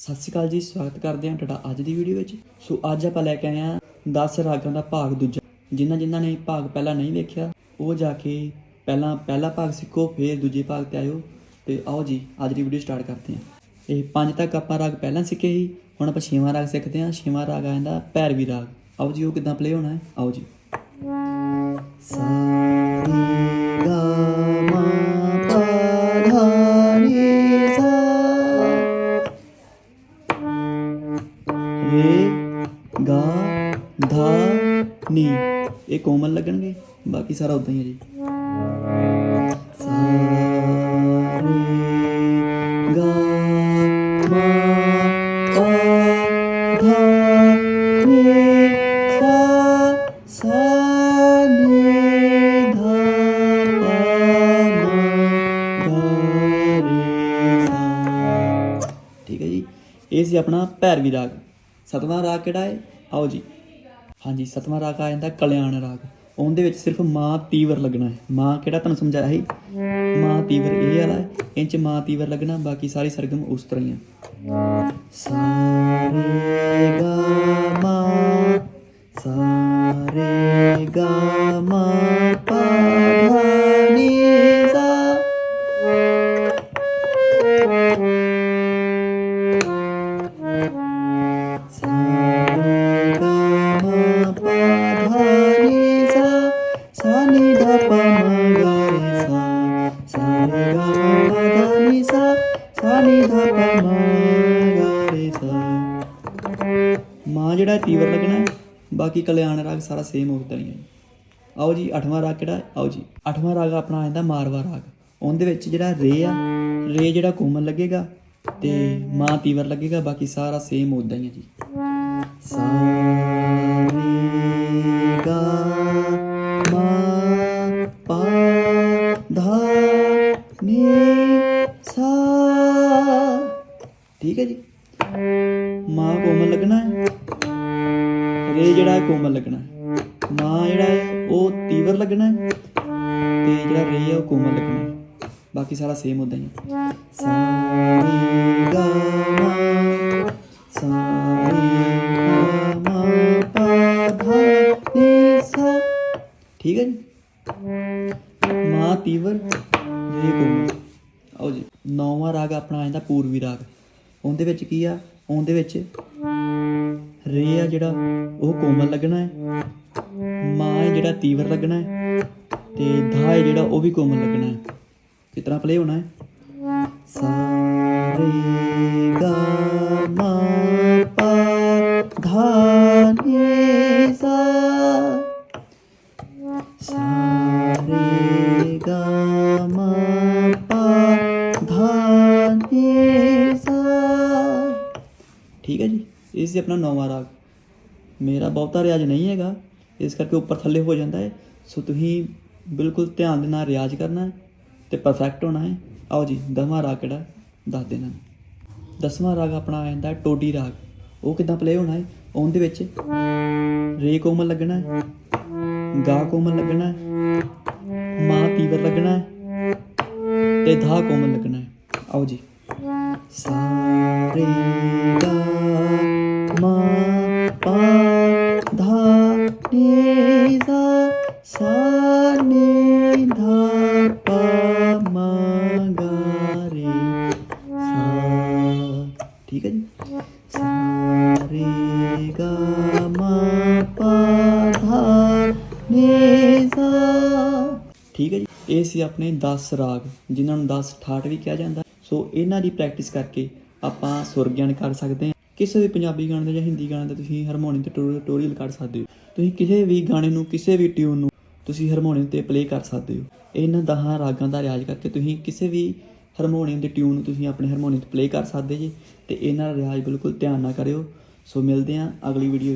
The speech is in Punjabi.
ਸਤਿ ਸ਼੍ਰੀ ਅਕਾਲ ਜੀ, ਸਵਾਗਤ ਕਰਦੇ ਹਾਂ ਤੁਹਾਡਾ ਅੱਜ ਦੀ ਵੀਡੀਓ ਵਿੱਚ। ਸੋ ਅੱਜ ਆਪਾਂ ਲੈ ਕੇ ਆਏ ਹਾਂ 10 ਰਾਗਾਂ ਦਾ ਭਾਗ ਦੂਜਾ। ਜਿਨ੍ਹਾਂ ਜਿਨ੍ਹਾਂ ਨੇ ਭਾਗ ਪਹਿਲਾਂ ਨਹੀਂ ਵੇਖਿਆ, ਉਹ ਜਾ ਕੇ ਪਹਿਲਾਂ ਪਹਿਲਾ ਭਾਗ ਸਿੱਖੋ, ਫਿਰ ਦੂਜੇ ਭਾਗ ਤੇ ਆਇਓ। ਤੇ ਆਓ ਜੀ, ਅੱਜ ਦੀ ਵੀਡੀਓ ਸਟਾਰਟ ਕਰਦੇ ਹਾਂ। ਇਹ ਪੰਜ ਤੱਕ ਆਪਾਂ ਰਾਗ ਪਹਿਲਾਂ ਸਿੱਖੇ ਸੀ, ਹੁਣ ਆਪਾਂ ਛੇਵਾਂ ਰਾਗ ਸਿੱਖਦੇ ਹਾਂ। ਛੇਵਾਂ ਰਾਗ ਆ ਜਾਂਦਾ ਭੈਰਵੀ ਰਾਗ। ਆਓ ਜੀ, ਉਹ ਕਿਦਾਂ ਪਲੇ ਹੋਣਾ ਹੈ? ਆਓ ਜੀ। ਸਾ ਗਾ ਧਾ ਨੀ ਇਹ ਕੋਮਲ ਲੱਗਣਗੇ ਬਾਕੀ ਸਾਰਾ ਉਦਾਂ ਹੀ ਹੈ ਜੀ ਸਾ ਗਾ ਮਾ ਪਾ ਧਾ ਨੀ ਸਾ ਸਾ ਨੀ ਧਾ ਪਾ ਮਾ ਗਾ ਰੇ ਸਾ ਠੀਕ ਹੈ ਜੀ ਇਹ ਸੀ ਆਪਣਾ ਭੈਰਵੀ ਰਾਗ ਸਤਵਾਂ ਰਾਗ ਕਿਹੜਾ ਹੈ ਆਓ ਜੀ ਹਾਂਜੀ, ਸਤਵਾਂ ਰਾਗ ਆ ਜਾਂਦਾ, ਕਲਿਆਣ ਰਾਗ। ਉਹਦੇ ਵਿੱਚ ਸਿਰਫ ਮਾਂ ਤੀਵਰ ਲੱਗਣਾ ਹੈ। ਮਾਂ ਕਿਹੜਾ ਤੁਹਾਨੂੰ ਸਮਝਾਇਆ ਸੀ? ਮਾਂ ਤੀਵਰ ਇਹ ਵਾਲਾ ਹੈ ਇਹ ਚ ਮਾਂ ਤੀਵਰ ਲੱਗਣਾ, ਬਾਕੀ ਸਾਰੀ ਸਰਗਮ ਉਸ ਤਰ੍ਹਾਂ ਹੀ ਆ। ਸਾ ਨੀ ਧਾ ਪਾ ਮਾ ਗਾ ਰੇ ਸਾ ਮਾਂ ਜਿਹੜਾ ਤੀਵਰ ਲੱਗਣਾ ਬਾਕੀ ਕਲਿਆਣ ਰਾਗ ਸਾਰਾ ਸੇਮ ਉਦਾਂ ਹੀ ਹੈ ਆਓ ਜੀ, ਅੱਠਵਾਂ ਰਾਗ ਕਿਹੜਾ ਆਓ ਜੀ, ਅੱਠਵਾਂ ਰਾਗ ਆਪਣਾ ਆਂਦਾ ਮਾਰਵਾ ਰਾਗ। ਉਹਦੇ ਵਿੱਚ ਜਿਹੜਾ ਰੇ ਆ, ਰੇ ਜਿਹੜਾ ਕੋਮਲ ਲੱਗੇਗਾ ਤੇ ਮਾਂ ਤੀਵਰ ਲੱਗੇਗਾ, ਬਾਕੀ ਸਾਰਾ ਸੇਮ ਉਦਾਂ ਹੀ ਹੈ ਜੀ। ਸਾ ਰੇ ਠੀਕ ਹੈ ਜੀ? ਮਾਂ ਕੋਮਲ ਲੱਗਣਾ ਹੈ? ਰੇ ਜਿਹੜਾ ਹੈ ਕੋਮਲ ਲੱਗਣਾ ਹੈ। ਮਾਂ ਜਿਹੜਾ ਹੈ, ਉਹ ਤੀਵਰ ਲੱਗਣਾ ਹੈ ਤੇ ਜਿਹੜਾ ਰੇ ਹੈ, ਉਹ ਕੋਮਲ ਲੱਗਣਾ ਹੈ। ਬਾਕੀ ਸਾਰਾ ਸੇਮ ਉਦਾਂ ਹੀ ਹੈ। ਸਾ ਰੇ ਗਾ ਮਾ ਸਾ ਰੇ ਗਾ ਮਾ ਪਾ ਧਾ ਨੀ ਸਾ ਠੀਕ ਹੈ ਜੀ? ਮਾਂ ਤੀਵਰ ਰੇ ਕੋਮਲ। ਆਓ ਜੀ, ਨੌਵਾਂ ਰਾਗ ਆਪਣਾ ਆ ਜਾਂਦਾ ਪੂਰਵੀ ਰਾਗ। ਉਹਦੇ ਵਿੱਚ ਕੀ ਆ? ਉਹਦੇ ਵਿੱਚ ਰੇ ਆ ਜਿਹੜਾ, ਉਹ ਕੋਮਲ ਲੱਗਣਾ ਹੈ। ਮਾਂ ਹੈ ਜਿਹੜਾ ਤੀਵਰ ਲੱਗਣਾ ਹੈ। ਤੇ ਧਾ ਹੈ ਜਿਹੜਾ, ਉਹ ਵੀ ਕੋਮਲ ਲੱਗਣਾ ਹੈ। ਕਿਸ ਤਰ੍ਹਾਂ ਪਲੇ ਹੋਣਾ ਹੈ? ਸਾ ਰੇ ਗਾ ਮਾ ਪਾ ਧਾ ਨੀ ਸਾ ਸਾ ਰੇ ਇਹ ਸੀ ਆਪਣਾ ਨੌਵਾਂ ਰਾਗ। ਮੇਰਾ ਬਹੁਤਾ ਰਿਆਜ਼ ਨਹੀਂ ਹੈਗਾ। ਇਸ ਕਰਕੇ ਉੱਪਰ ਥੱਲੇ ਹੋ ਜਾਂਦਾ ਹੈ। ਸੋ ਤੁਸੀਂ ਬਿਲਕੁਲ ਧਿਆਨ ਦੇ ਨਾਲ ਰਿਆਜ਼ ਕਰਨਾ ਹੈ ਤੇ ਪਰਫੈਕਟ ਹੋਣਾ ਹੈ। ਆਓ ਜੀ, ਦਸਵਾਂ ਰਾਗ ਕਿਹੜਾ? ਦੱਸ ਦੇਣਾ। ਦਸਵਾਂ ਰਾਗ ਆਪਣਾ ਆ ਜਾਂਦਾ ਟੋਡੀ ਰਾਗ। ਉਹ ਕਿਦਾਂ ਪਲੇ ਹੋਣਾ ਹੈ? ਉਹਦੇ ਵਿੱਚ ਰੇ ਕੋਮਲ ਲੱਗਣਾ ਹੈ, ਗਾ ਕੋਮਲ ਲੱਗਣਾ ਹੈ, ਮਾਂ ਤੀਵਰ ਲੱਗਣਾ ਹੈ ਤੇ ਧਾ ਕੋਮਲ ਲੱਗਣਾ ਹੈ। ਆਓ ਜੀ। ਸਾ ਰੇ ਨੀ ਸਾ ਸਾ ਨੀ ਧਾ ਠੀਕ ਹੈ ਜੀ ਸਾ ਗਾ ਮਾ ਪਾ ਧਾ ਨੀ ਸਾ ਠੀਕ ਹੈ ਜੀ ਇਹ ਸੀ ਆਪਣੇ 10 ਰਾਗ ਜਿਨ੍ਹਾਂ ਨੂੰ 10 ਠਾਠ ਵੀ ਕਿਹਾ ਜਾਂਦਾ ਸੋ ਇਹਨਾਂ ਦੀ ਪ੍ਰੈਕਟਿਸ ਕਰਕੇ ਆਪਾਂ ਸੁਰ ਗਿਆਨ ਕਰ ਸਕਦੇ ਹਾਂ ਕਿਸੇ ਵੀ ਪੰਜਾਬੀ ਗਾਣੇ ਦਾ ਜਾਂ ਹਿੰਦੀ ਗਾਣੇ ਦਾ ਤੁਸੀਂ ਹਾਰਮੋਨੀਅਮ ਤੇ ਟਿਊਟੋਰੀਅਲ ਕੱਢ ਸਕਦੇ ਹੋ। ਤੁਸੀਂ ਕਿਸੇ ਵੀ ਗਾਣੇ ਨੂੰ, ਕਿਸੇ ਵੀ ਟਿਊਨ ਨੂੰ ਤੁਸੀਂ ਹਾਰਮੋਨੀਅਮ ਤੇ ਪਲੇ ਕਰ ਸਕਦੇ ਹੋ। ਇਹਨਾਂ 10 ਰਾਗਾਂ ਦਾ ਰਿਆਜ਼ ਕਰਕੇ ਤੁਸੀਂ ਕਿਸੇ ਵੀ ਹਾਰਮੋਨੀਅਮ ਦੀ ਟਿਊਨ ਨੂੰ ਤੁਸੀਂ ਆਪਣੇ ਹਾਰਮੋਨੀਅਮ ਤੇ ਪਲੇ ਕਰ ਸਕਦੇ ਜੀ ਤੇ ਇਹਨਾਂ ਦਾ ਰਿਆਜ਼ ਬਿਲਕੁਲ ਧਿਆਨ ਨਾਲ ਕਰਿਓ। ਸੋ ਮਿਲਦੇ ਹਾਂ ਅਗਲੀ ਵੀਡੀਓ